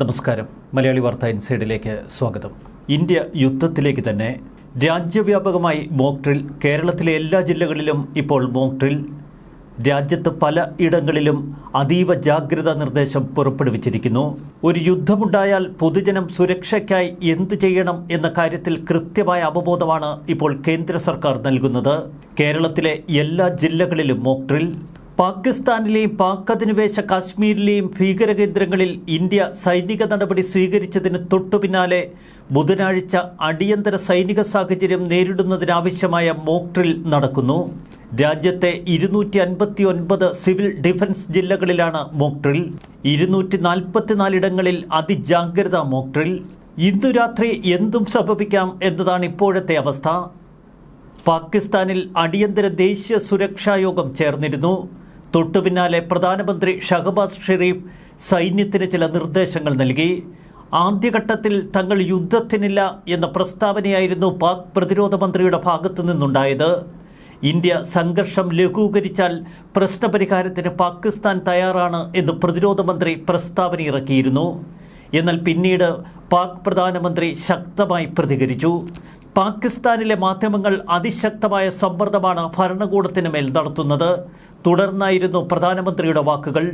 നമസ്കാരം. മലയാളി വാർത്ത ഇൻസൈഡിലേക്ക് സ്വാഗതം. ഇന്ത്യ യുദ്ധത്തിലേക്ക് തന്നെ രാജ്യവ്യാപകമായി മോക്ട്രിൽ കേരളത്തിലെ എല്ലാ ജില്ലകളിലും ഇപ്പോൾ മോക്ട്രിൽ രാജ്യത്ത് പല ഇടങ്ങളിലും അതീവ ജാഗ്രതാ നിർദ്ദേശം പുറപ്പെടുവിച്ചിരിക്കുന്നു. ഒരു യുദ്ധമുണ്ടായാൽ പൊതുജനം സുരക്ഷയ്ക്കായി എന്തു ചെയ്യണം എന്ന കാര്യത്തിൽ കൃത്യമായ അവബോധമാണ് ഇപ്പോൾ കേന്ദ്ര സർക്കാർ നൽകുന്നത്. കേരളത്തിലെ എല്ലാ ജില്ലകളിലും മോക്ട്രിൽ പാകിസ്ഥാനിലെയും പാക് അധിനിവേശ കാശ്മീരിലെയും ഭീകരകേന്ദ്രങ്ങളിൽ ഇന്ത്യ സൈനിക നടപടി സ്വീകരിച്ചതിന് തൊട്ടുപിന്നാലെ ബുധനാഴ്ച അടിയന്തര സൈനിക സാഹചര്യം നേരിടുന്നതിനാവശ്യമായ മോക്ട്രിൽ നടക്കുന്നു. രാജ്യത്തെ ഇരുന്നൂറ്റി അൻപത്തി ഒൻപത് സിവിൽ ഡിഫൻസ് ജില്ലകളിലാണ് മോക്ട്രിൽ ഇരുന്നൂറ്റി നാൽപ്പത്തിനാലിടങ്ങളിൽ അതിജാഗ്രത മോക്ട്രിൽ ഇന്നു രാത്രി എന്തും സംഭവിക്കാം എന്നതാണ് ഇപ്പോഴത്തെ അവസ്ഥ. പാകിസ്ഥാനിൽ അടിയന്തര ദേശീയ സുരക്ഷാ യോഗം ചേർന്നിരുന്നു. തൊട്ടുപിന്നാലെ പ്രധാനമന്ത്രി ഷഹബാസ് ഷെരീഫ് സൈന്യത്തിന് ചില നിർദ്ദേശങ്ങൾ നൽകി. ആദ്യഘട്ടത്തിൽ തങ്ങൾ യുദ്ധത്തിനില്ല എന്ന പ്രസ്താവനയായിരുന്നു പാക് പ്രതിരോധ മന്ത്രിയുടെ ഭാഗത്തു നിന്നുണ്ടായത്. ഇന്ത്യ സംഘർഷം ലഘൂകരിച്ചാൽ പ്രശ്നപരിഹാരത്തിന് പാകിസ്ഥാൻ തയ്യാറാണ് എന്ന് പ്രതിരോധ മന്ത്രി പ്രസ്താവന ഇറക്കിയിരുന്നു. എന്നാൽ പിന്നീട് പാക് പ്രധാനമന്ത്രി ശക്തമായി പ്രതികരിച്ചു. പാകിസ്ഥാനിലെ മാധ്യമങ്ങൾ അതിശക്തമായ സമ്മർദ്ദമാണ് ഭരണകൂടത്തിന് മേൽ നടത്തുന്നത്. തുടർന്നായിരുന്നു പ്രധാനമന്ത്രിയുടെ വാക്കുകൾ.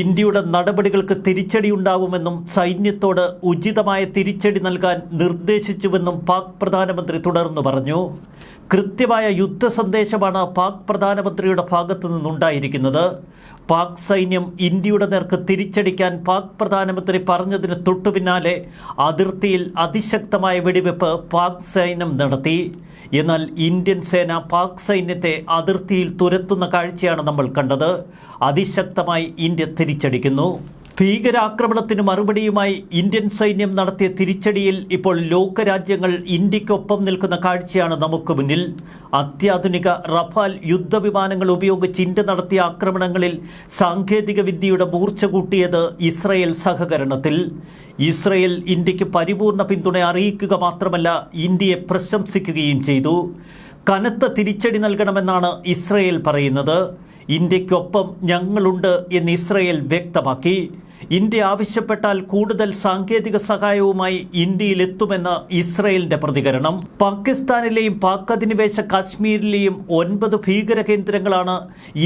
ഇന്ത്യയുടെ നടപടികൾക്ക് തിരിച്ചടിയുണ്ടാവുമെന്നും സൈന്യത്തോട് ഉചിതമായ തിരിച്ചടി നൽകാൻ നിർദ്ദേശിച്ചുവെന്നും പാക് പ്രധാനമന്ത്രി തുടർന്നു പറഞ്ഞു. കൃത്യമായ യുദ്ധ സന്ദേശമാണ് പാക് പ്രധാനമന്ത്രിയുടെ ഭാഗത്തു നിന്നുണ്ടായിരിക്കുന്നത്. പാക് സൈന്യം ഇന്ത്യയുടെ നേർക്ക് തിരിച്ചടിക്കാൻ പാക് പ്രധാനമന്ത്രി പറഞ്ഞതിന് തൊട്ടുപിന്നാലെ അതിർത്തിയിൽ അതിശക്തമായ വെടിവെപ്പ് പാക് സൈന്യം നടത്തി. എന്നാൽ ഇന്ത്യൻ സേന പാക് സൈന്യത്തെ അതിർത്തിയിൽ തുരത്തുന്ന കാഴ്ചയാണ് നമ്മൾ കണ്ടത്. അതിശക്തമായി ഇന്ത്യ തിരിച്ചടിക്കുന്നു. ഭീകരാക്രമണത്തിന് മറുപടിയുമായി ഇന്ത്യൻ സൈന്യം നടത്തിയ തിരിച്ചടിയിൽ ഇപ്പോൾ ലോകരാജ്യങ്ങൾ ഇന്ത്യക്കൊപ്പം നിൽക്കുന്ന കാഴ്ചയാണ് നമുക്ക് മുന്നിൽ. അത്യാധുനിക റഫാൽ യുദ്ധവിമാനങ്ങൾ ഉപയോഗിച്ച് ഇന്ത്യ നടത്തിയ ആക്രമണങ്ങളിൽ സാങ്കേതിക വിദ്യയുടെ മൂർച്ച കൂട്ടിയത് ഇസ്രയേൽ സഹകരണത്തിൽ. ഇസ്രയേൽ ഇന്ത്യയ്ക്ക് പരിപൂർണ പിന്തുണ അറിയിക്കുക മാത്രമല്ല ഇന്ത്യയെ പ്രശംസിക്കുകയും ചെയ്തു. കനത്ത തിരിച്ചടി നൽകണമെന്നാണ് ഇസ്രയേൽ പറയുന്നത്. ഇന്ത്യക്കൊപ്പം ഞങ്ങളുണ്ട് എന്ന് ഇസ്രയേൽ വ്യക്തമാക്കി. ഇന്ത്യ ആവശ്യപ്പെട്ടാൽ കൂടുതൽ സാങ്കേതിക സഹായവുമായി ഇന്ത്യയിലെത്തുമെന്ന് ഇസ്രയേലിന്റെ പ്രതികരണം. പാകിസ്ഥാനിലെയും പാക് അധിനിവേശ കാശ്മീരിലെയും ഒൻപത് ഭീകര കേന്ദ്രങ്ങളാണ്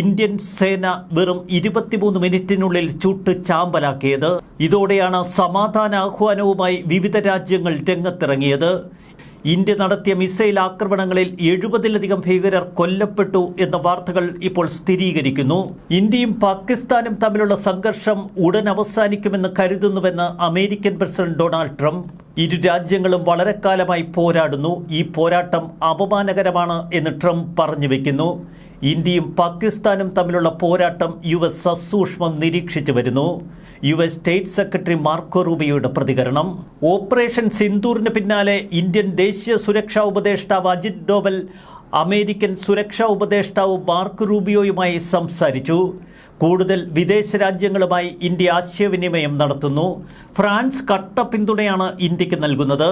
ഇന്ത്യൻ സേന വെറും ഇരുപത്തിമൂന്ന് മിനിറ്റിനുള്ളിൽ ചുട്ട് ചാമ്പലാക്കിയത്. ഇതോടെയാണ് സമാധാന ആഹ്വാനവുമായി വിവിധ രാജ്യങ്ങൾ രംഗത്തിറങ്ങിയത്. ഇന്ത്യ നടത്തിയ മിസൈൽ ആക്രമണങ്ങളിൽ എഴുപതിലധികം ഭീകരർ കൊല്ലപ്പെട്ടു എന്ന വാർത്തകൾ ഇപ്പോൾ സ്ഥിരീകരിക്കുന്നു. ഇന്ത്യയും പാകിസ്ഥാനും തമ്മിലുള്ള സംഘർഷം ഉടൻ അവസാനിക്കുമെന്ന് കരുതുന്നുവെന്ന് അമേരിക്കൻ പ്രസിഡന്റ് ഡൊണാൾഡ് ട്രംപ്. ഇരു രാജ്യങ്ങളും വളരെ കാലമായി പോരാടുന്നു. ഈ പോരാട്ടം അപമാനകരമാണ് എന്ന് ട്രംപ് പറഞ്ഞു വെക്കുന്നു. ഇന്ത്യയും പാകിസ്ഥാനും തമ്മിലുള്ള പോരാട്ടം യു എസ് സസൂക്ഷ്മം നിരീക്ഷിച്ചു വരുന്നു. U S State Secretary Marco റൂബിയോയുടെ പ്രതികരണം. ഓപ്പറേഷൻ സിന്ദൂറിന് പിന്നാലെ ഇന്ത്യൻ ദേശീയ സുരക്ഷാ ഉപദേഷ്ടാവ് അജിത് ഡോവൽ അമേരിക്കൻ സുരക്ഷാ ഉപദേഷ്ടാവ് മാർക്ക് റൂബിയോയുമായി സംസാരിച്ചു. കൂടുതൽ വിദേശ രാജ്യങ്ങളുമായി ഇന്ത്യ ആശയവിനിമയം നടത്തുന്നു. ഫ്രാൻസ് കട്ട പിന്തുണയാണ് ഇന്ത്യയ്ക്ക് നൽകുന്നത്.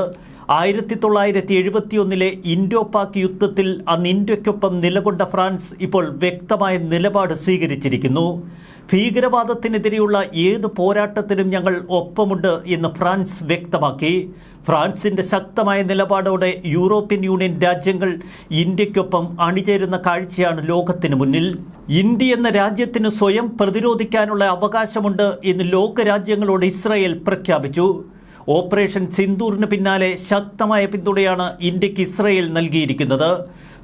ആയിരത്തി തൊള്ളായിരത്തി എഴുപത്തിയൊന്നിലെ ഇൻഡോ പാക് യുദ്ധത്തിൽ അന്ന് ഇന്ത്യക്കൊപ്പം നിലകൊണ്ട ഫ്രാൻസ് ഇപ്പോൾ വ്യക്തമായ നിലപാട് സ്വീകരിച്ചിരിക്കുന്നു. ഭീകരവാദത്തിനെതിരെയുള്ള ഏത് പോരാട്ടത്തിനും ഞങ്ങൾ ഒപ്പമുണ്ട് എന്ന് ഫ്രാൻസ് വ്യക്തമാക്കി. ഫ്രാൻസിന്റെ ശക്തമായ നിലപാടോടെ യൂറോപ്യൻ യൂണിയൻ രാജ്യങ്ങൾ ഇന്ത്യക്കൊപ്പം അണിചേരുന്ന കാഴ്ചയാണ് ലോകത്തിന് മുന്നിൽ. ഇന്ത്യ എന്ന രാജ്യത്തിന് സ്വയം പ്രതിരോധിക്കാനുള്ള അവകാശമുണ്ട് എന്ന് ലോകരാജ്യങ്ങളോട് ഇസ്രായേൽ പ്രഖ്യാപിച്ചു. ഓപ്പറേഷൻ സിന്ദൂറിന് പിന്നാലെ ശക്തമായ പിന്തുണയാണ് ഇന്ത്യയ്ക്ക് ഇസ്രയേൽ നൽകിയിരിക്കുന്നത്.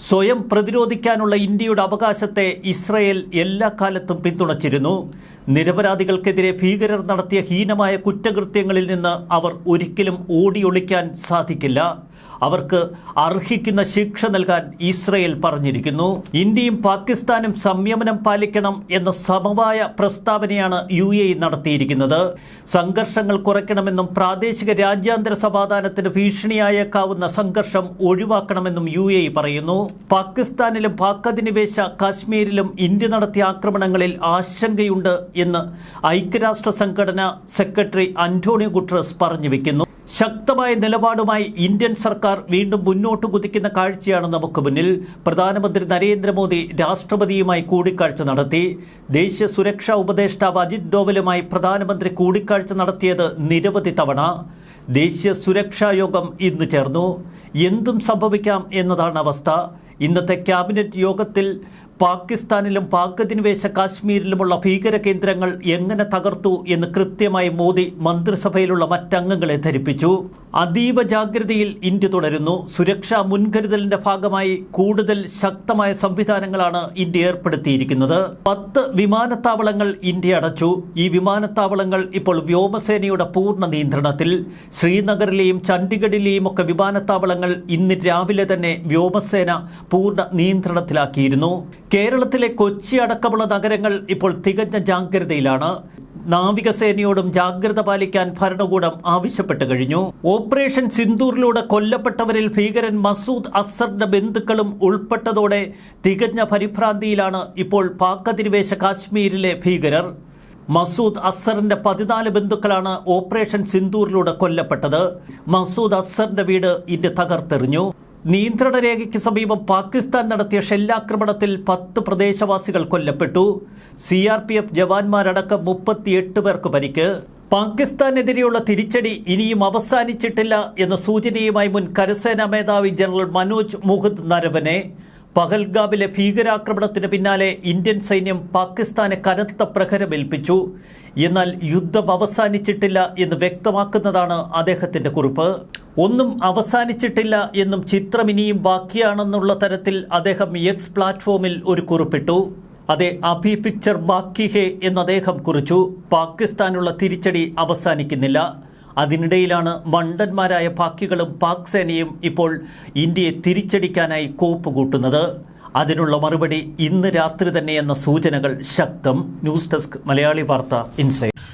സ്വയം പ്രതിരോധിക്കാനുള്ള ഇന്ത്യയുടെ അവകാശത്തെ ഇസ്രയേൽ എല്ലാ കാലത്തും പിന്തുണച്ചിരുന്നു. നിരപരാധികൾക്കെതിരെ ഭീകരർ നടത്തിയ ഹീനമായ കുറ്റകൃത്യങ്ങളിൽ നിന്ന് അവർ ഒരിക്കലും ഓടിയൊളിക്കാൻ സാധിക്കില്ല. അവർക്ക് അർഹിക്കുന്ന ശിക്ഷ നൽകാൻ ഇസ്രയേൽ പറഞ്ഞിരിക്കുന്നു. ഇന്ത്യയും പാകിസ്ഥാനും സംയമനം പാലിക്കണം എന്ന സമവായ പ്രസ്താവനയാണ് യു എ നടത്തിയിരിക്കുന്നത്. സംഘർഷങ്ങൾ കുറയ്ക്കണമെന്നും പ്രാദേശിക രാജ്യാന്തര സമാധാനത്തിന് ഭീഷണിയായേക്കാവുന്ന സംഘർഷം ഒഴിവാക്കണമെന്നും യു എ പറയുന്നു. പാകിസ്ഥാനിലും പാക് അധിനിവേശ കാശ്മീരിലും ഇന്ത്യ നടത്തിയ ആക്രമണങ്ങളിൽ ആശങ്കയുണ്ട് എന്ന് ഐക്യരാഷ്ട്ര സംഘടന സെക്രട്ടറി അന്റോണിയോ ഗുട്രസ് പറഞ്ഞു വെക്കുന്നു ശക്തമായ നിലപാടുമായി ഇന്ത്യൻ സർക്കാർ വീണ്ടും മുന്നോട്ട് കുതിക്കുന്ന കാഴ്ചയാണ് നമുക്ക് മുന്നിൽ. പ്രധാനമന്ത്രി നരേന്ദ്രമോദി രാഷ്ട്രപതിയുമായി കൂടിക്കാഴ്ച നടത്തി. ദേശീയ സുരക്ഷാ ഉപദേഷ്ടാവ് അജിത് ഡോവലുമായി പ്രധാനമന്ത്രി കൂടിക്കാഴ്ച നടത്തിയത് നിരവധി തവണ. ദേശീയ സുരക്ഷാ യോഗം ഇന്ന് ചേർന്നു. എന്തും സംഭവിക്കാം എന്നതാണ് അവസ്ഥ. ഇന്നത്തെ ക്യാബിനറ്റ് യോഗത്തിൽ പാകിസ്ഥാനിലും പാക് അധിനിവേശ കാശ്മീരിലുമുള്ള ഭീകര കേന്ദ്രങ്ങൾ എങ്ങനെ തകർത്തു എന്ന് കൃത്യമായി മോദി മന്ത്രിസഭയിലുള്ള മറ്റംഗങ്ങളെ ധരിപ്പിച്ചു. അതീവ ജാഗ്രതയിൽ ഇന്ത്യ തുടരുന്നു. സുരക്ഷാ മുൻകരുതലിന്റെ ഭാഗമായി കൂടുതൽ ശക്തമായ സംവിധാനങ്ങളാണ് ഇന്ത്യ ഏർപ്പെടുത്തിയിരിക്കുന്നത്. പത്ത് വിമാനത്താവളങ്ങൾ ഇന്ത്യ അടച്ചു. ഈ വിമാനത്താവളങ്ങൾ ഇപ്പോൾ വ്യോമസേനയുടെ പൂർണ നിയന്ത്രണത്തിൽ. ശ്രീനഗറിലെയും ചണ്ഡീഗഡിലെയും ഒക്കെ വിമാനത്താവളങ്ങൾ ഇന്ന് രാവിലെ തന്നെ വ്യോമസേന പൂർണ നിയന്ത്രണത്തിലാക്കിയിരുന്നു. കേരളത്തിലെ കൊച്ചി അടക്കമുള്ള നഗരങ്ങൾ ഇപ്പോൾ തികഞ്ഞ ജാഗ്രതയിലാണ്. നാവികസേനയോടും ജാഗ്രത പാലിക്കാൻ ഭരണകൂടം ആവശ്യപ്പെട്ടു കഴിഞ്ഞു. ഓപ്പറേഷൻ സിന്ദൂറിലൂടെ കൊല്ലപ്പെട്ടവരിൽ ഭീകരൻ മസൂദ് അസറിന്റെ ബന്ധുക്കളും ഉൾപ്പെട്ടതോടെ തികഞ്ഞ പരിഭ്രാന്തിയിലാണ് ഇപ്പോൾ പാക് അധിനിവേശ കാശ്മീരിലെ ഭീകരർ. മസൂദ് അസറിന്റെ പതിനാല് ബന്ധുക്കളാണ് ഓപ്പറേഷൻ സിന്ദൂറിലൂടെ കൊല്ലപ്പെട്ടത്. മസൂദ് അസറിന്റെ വീട് ഇന്ത്യ തകർത്തെറിഞ്ഞു. നിയന്ത്രണ രേഖയ്ക്ക് സമീപം പാകിസ്ഥാൻ നടത്തിയ ഷെല്ലാക്രമണത്തിൽ പത്ത് പ്രദേശവാസികൾ കൊല്ലപ്പെട്ടു. സി ആർ പി എഫ് ജവാന്മാരടക്കം മുപ്പത്തിയെട്ട് പേർക്ക് പരിക്ക്. പാകിസ്ഥാനെതിരെയുള്ള തിരിച്ചടി ഇനിയും അവസാനിച്ചിട്ടില്ല എന്ന സൂചനയുമായി മുൻ കരസേനാ മേധാവി ജനറൽ മനോജ് മുഹദ് നരവനെ. പഹൽഗാമിലെ ഭീകരാക്രമണത്തിന് പിന്നാലെ ഇന്ത്യൻ സൈന്യം പാകിസ്ഥാനെ കനത്ത പ്രഹരമേൽപ്പിച്ചു എന്നാൽ യുദ്ധം അവസാനിച്ചിട്ടില്ല എന്ന് വ്യക്തമാക്കുന്നതാണ് അദ്ദേഹത്തിന്റെ കുറിപ്പ്. ഒന്നും അവസാനിച്ചിട്ടില്ല എന്നും ചിത്രം ഇനിയും ബാക്കിയാണെന്നുള്ള തരത്തിൽ അദ്ദേഹം എക്സ് പ്ലാറ്റ്ഫോമിൽ ഒരു കുറിപ്പിട്ടു. അതെ അഭി പിക്ചർ ബാക്കി ഹേ എന്ന് അദ്ദേഹം കുറിച്ചു. പാകിസ്ഥാനുള്ള തിരിച്ചടി അവസാനിക്കുന്നില്ല. അതിനിടയിലാണ് മണ്ടന്മാരായ പാക്കികളും പാക് സേനയും ഇപ്പോൾ ഇന്ത്യയെ തിരിച്ചടിക്കാനായി കോപ്പ് കൂട്ടുന്നത്. അതിനുള്ള മറുപടി ഇന്ന് രാത്രി തന്നെയെന്ന സൂചനകൾ ശക്തം. ന്യൂസ് ഡെസ്ക് മലയാളി വാർത്ത ഇൻസൈറ്റ്